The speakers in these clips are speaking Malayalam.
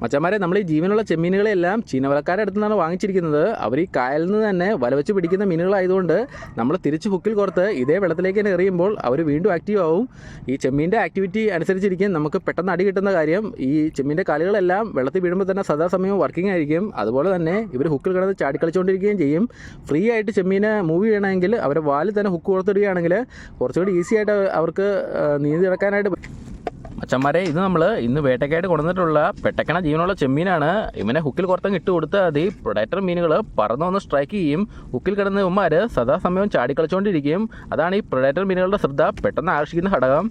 മച്ചന്മാരെ നമ്മൾ ഈ ജീവനുള്ള ചെമ്മീനുകളെല്ലാം ചീനവലക്കാരുടെ അടുത്ത് നിന്നാണ് വാങ്ങിച്ചിരിക്കുന്നത്. അവർ ഈ കായലിൽ നിന്ന് തന്നെ വലവെച്ച് പിടിക്കുന്ന മീനുകളായതുകൊണ്ട് നമ്മൾ തിരിച്ച് ഹുക്കിൽ കോർത്ത് ഇതേ വെള്ളത്തിലേക്ക് തന്നെ എറിയുമ്പോൾ അവർ വീണ്ടും ആക്റ്റീവ് ആവും. ഈ ചെമ്മീന്റെ ആക്ടിവിറ്റി അനുസരിച്ചിരിക്കും നമുക്ക് പെട്ടെന്ന് അടി കിട്ടുന്ന കാര്യം. ഈ ചെമ്മീന്റെ കാലുകളെല്ലാം വെള്ളത്തിൽ വീഴുമ്പോൾ തന്നെ സദാസമയം വർക്കിംഗ് ആയിരിക്കും. അതുപോലെ തന്നെ ഇവർ ഹുക്കിൽ കിടന്ന് ചാടിക്കളിച്ചുകൊണ്ടിരിക്കുകയും ചെയ്യും. ഫ്രീ ആയിട്ട് ചെമ്മീനെ മൂവ് ചെയ്യണമെങ്കിൽ അവരെ വാലിൽ തന്നെ ഹുക്ക് കൊടുത്തിടുകയാണെങ്കിൽ കുറച്ചുകൂടി ഈസി ആയിട്ട് അവർക്ക് നീന്തി കിടക്കാനായിട്ട് അച്ഛന്മാരെ ഇത് നമ്മൾ ഇന്ന് വേട്ടയ്ക്കായിട്ട് കൊണ്ടുവന്നിട്ടുള്ള പെട്ടക്കണ ജീവനുള്ള ചെമ്മീനാണ്. ഇവനെ ഹുക്കിൽ കുറത്തം ഇട്ട് കൊടുത്താൽ മതി പ്രൊഡക്ടർ മീനുകൾ പറന്നു വന്ന് സ്ട്രൈക്ക് ചെയ്യും. ഹുക്കിൽ കിടന്ന ഇവന്മാർ സദാസമയം ചാടിക്കളിച്ചുകൊണ്ടിരിക്കും അതാണ് ഈ പ്രൊഡക്ടർ മീനുകളുടെ ശ്രദ്ധ. പെട്ടെന്ന് ആകർഷിക്കുന്ന ഘടകം.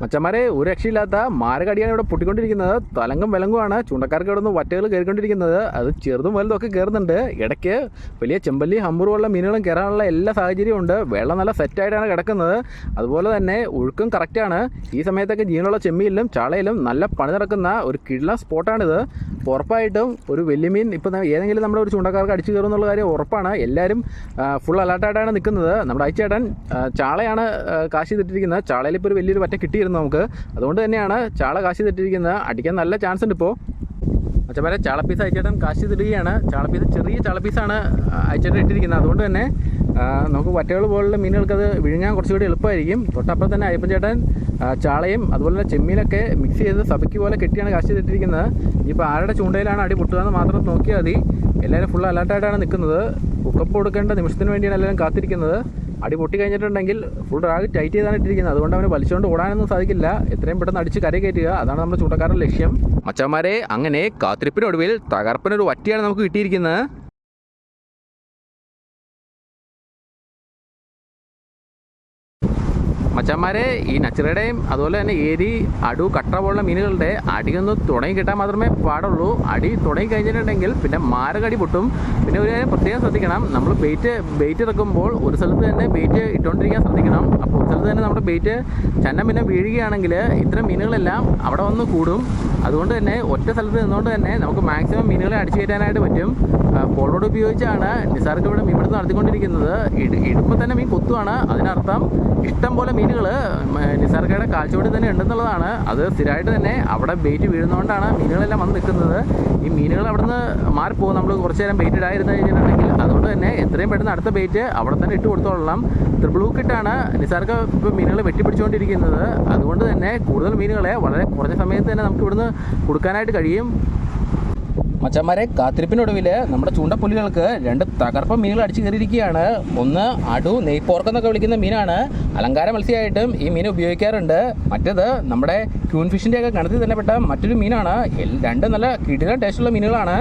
മച്ചന്മാരെ ഒരു രക്ഷയില്ലാത്ത മാരകടിയാണ് ഇവിടെ പൊട്ടിക്കൊണ്ടിരിക്കുന്നത്. തലങ്കം വിലങ്കുമാണ് ചൂണ്ടക്കാർക്ക് ഇവിടെ നിന്ന് വറ്റകൾ കയറിക്കൊണ്ടിരിക്കുന്നത്. അത് ചെറുതും വലുതും ഒക്കെ കയറുന്നുണ്ട്. ഇടയ്ക്ക് വലിയ ചെമ്പല്ലി ഹമ്പൂർ മീനുകളും കയറാനുള്ള എല്ലാ സാഹചര്യവും ഉണ്ട്. വെള്ളം നല്ല സെറ്റായിട്ടാണ് കിടക്കുന്നത്. അതുപോലെ തന്നെ ഒഴുക്കും കറക്റ്റാണ് ഈ സമയത്തൊക്കെ ജീനുള്ള ചെമ്മീനിലും ചാളയിലും നല്ല പണി നടക്കുന്ന ഒരു കിള്ള സ്പോട്ടാണിത്. ഉറപ്പായിട്ടും ഒരു വലിയ മീൻ ഇപ്പം ഏതെങ്കിലും നമ്മുടെ ഒരു ചൂണ്ടക്കാർക്ക് അടിച്ചു കയറും എന്നുള്ള കാര്യം ഉറപ്പാണ്. എല്ലാവരും ഫുൾ അലർട്ടായിട്ടാണ് നിൽക്കുന്നത്. നമ്മുടെ അയച്ചേട്ടൻ ചാളയാണ് കാശ് തെറ്റിരിക്കുന്നത് ചാളയിൽ ഇപ്പോൾ ഒരു വലിയൊരു വറ്റ കിട്ടിയിരുന്നു. നമുക്ക്. അതുകൊണ്ട് തന്നെയാണ് ചാള കാശി തെറ്റിരിക്കുന്നത് അടിക്കാൻ നല്ല ചാൻസ് ഉണ്ട് ഇപ്പോൾ അച്ഛന്മാരെ ചാളപ്പീസ് അയച്ചേട്ടൻ കാശി തിടുകയാണ് ചാളപ്പീസ് ചെറിയ ചാളപ്പീസാണ് അയച്ചേട്ടൻ ഇട്ടിരിക്കുന്നത്. അതുകൊണ്ട് തന്നെ നമുക്ക് വറ്റകൾ പോലുള്ള മീനുകൾക്ക് അത് വിഴുങ്ങാൻ കുറച്ചുകൂടി എളുപ്പമായിരിക്കും. തൊട്ടപ്പുറം തന്നെ അയ്യപ്പൻ ചേട്ടൻ ചാളയും അതുപോലെ തന്നെ ചെമ്മീനൊക്കെ മിക്സ് ചെയ്ത് സഭയ്ക്ക് പോലെ കെട്ടിയാണ് കാശി തെറ്റിരിക്കുന്നത് ഇപ്പോൾ ആരുടെ ചൂണ്ടയിലാണ് അടി പൊട്ടുക എന്ന് മാത്രം നോക്കിയാൽ മതി. എല്ലാവരും ഫുൾ അലർട്ടായിട്ടാണ് നിൽക്കുന്നത്. ഉക്കപ്പ് കൊടുക്കേണ്ട നിമിഷത്തിന് വേണ്ടിയാണ് എല്ലാവരും കാത്തിരിക്കുന്നത്. അടി പൊട്ടി കഴിഞ്ഞിട്ടുണ്ടെങ്കിൽ ഫുൾ റാഗ് ടൈറ്റ് ചെയ്താണ് ഇട്ടിരിക്കുന്നത്. അതുകൊണ്ട് അവന് വലിച്ചുകൊണ്ട് ഓടാനൊന്നും സാധിക്കില്ല. എത്രയും പെട്ടെന്ന് അടിച്ച് കരയെ കയറ്റുക. അതാണ് നമ്മുടെ ചൂണ്ടക്കാരുടെ ലക്ഷ്യം. മച്ചന്മാരെ അങ്ങനെ കാത്തിരിപ്പിനൊടുവിൽ തകർപ്പനൊരു വറ്റിയാണ് നമുക്ക് കിട്ടിയിരിക്കുന്നത്. മച്ചന്മാരെ ഈ നച്ചിറയുടെയും അതുപോലെ തന്നെ ഏരി അടു കട്ട പോലുള്ള മീനുകളുടെ അടിയൊന്ന് തുടങ്ങി കിട്ടാൻ മാത്രമേ പാടുള്ളൂ. അടി തുടങ്ങി കഴിഞ്ഞിട്ടുണ്ടെങ്കിൽ പിന്നെ മാരകടി പൊട്ടും. പിന്നെ ഒരു കാര്യം പ്രത്യേകം ശ്രദ്ധിക്കണം നമ്മൾ ബെയ്റ്റ് ബെയ്റ്റ് ഇറക്കുമ്പോൾ ഒരു സ്ഥലത്ത് തന്നെ ബെയ്റ്റ് ഇട്ടുകൊണ്ടിരിക്കാൻ ശ്രദ്ധിക്കണം. അപ്പോൾ ഒരു സ്ഥലത്ത് തന്നെ നമ്മുടെ ബെയ്റ്റ് ചന്നം പിന്നെ വീഴുകയാണെങ്കിൽ ഇത്തരം മീനുകളെല്ലാം അവിടെ വന്ന് കൂടും. അതുകൊണ്ട് തന്നെ ഒറ്റ സ്ഥലത്ത് നിന്നുകൊണ്ട് തന്നെ നമുക്ക് മാക്സിമം മീനുകളെ അടിച്ചു കയറ്റാനായിട്ട് പറ്റും പോളോട് ഉപയോഗിച്ചാണ് നിസാർക്ക് ഇവിടെ മീൻപിടുത്തം നടത്തിക്കൊണ്ടിരിക്കുന്നത്. ഇട ഇടുമ്പോൾ തന്നെ മീൻ കൊത്തുവാണ്. അതിനർത്ഥം ഇഷ്ടം പോലെ മീനുകൾ നിസാർക്കയുടെ കാഴ്ചവടി തന്നെ ഉണ്ടെന്നുള്ളതാണ്. അത് സ്ഥിരമായിട്ട് തന്നെ അവിടെ ബെയ്റ്റ് വീഴുന്നതുകൊണ്ടാണ് മീനുകളെല്ലാം വന്ന് നിൽക്കുന്നത്. ഈ മീനുകൾ അവിടെ നിന്ന് മാറിപ്പോകും. നമ്മൾ കുറച്ച് നേരം ബെയ്റ്റ് ഇടായിരുന്നു കഴിഞ്ഞിട്ടുണ്ടെങ്കിൽ അതുകൊണ്ട് തന്നെ എത്രയും പെട്ടെന്ന് അടുത്ത ബെയ്റ്റ് അവിടെ തന്നെ ഇട്ട് കൊടുത്തോളാം ട്രിപ്പിൾ ഹൂക്കിട്ടാണ് നിസാർക്ക് ഇപ്പോൾ മീനുകളെ വെട്ടിപ്പിടിച്ചുകൊണ്ടിരിക്കുന്നത്. അതുകൊണ്ട് തന്നെ കൂടുതൽ മീനുകളെ വളരെ കുറഞ്ഞ സമയത്ത് തന്നെ നമുക്ക് ഇവിടുന്ന് കൊടുക്കാനായിട്ട് കഴിയും. മച്ചന്മാരെ കാത്തിരിപ്പിനൊടുവിൽ നമ്മുടെ ചൂണ്ടപ്പുലികൾക്ക് രണ്ട് തകർപ്പ മീനുകൾ അടിച്ചു കയറിയിരിക്കുകയാണ്. ഒന്ന് അടു നെയ്പോർക്കെന്നൊക്കെ വിളിക്കുന്ന മീനാണ്. അലങ്കാര മത്സ്യമായിട്ടും ഈ മീൻ ഉപയോഗിക്കാറുണ്ട്. മറ്റേത് നമ്മുടെ ക്യൂൺ ഫിഷിന്റെയൊക്കെ ഗണത്തിൽ തന്നെ പെട്ട മറ്റൊരു മീനാണ്. രണ്ട് നല്ല കിടിലൻ ടേസ്റ്റുള്ള മീനുകളാണ്.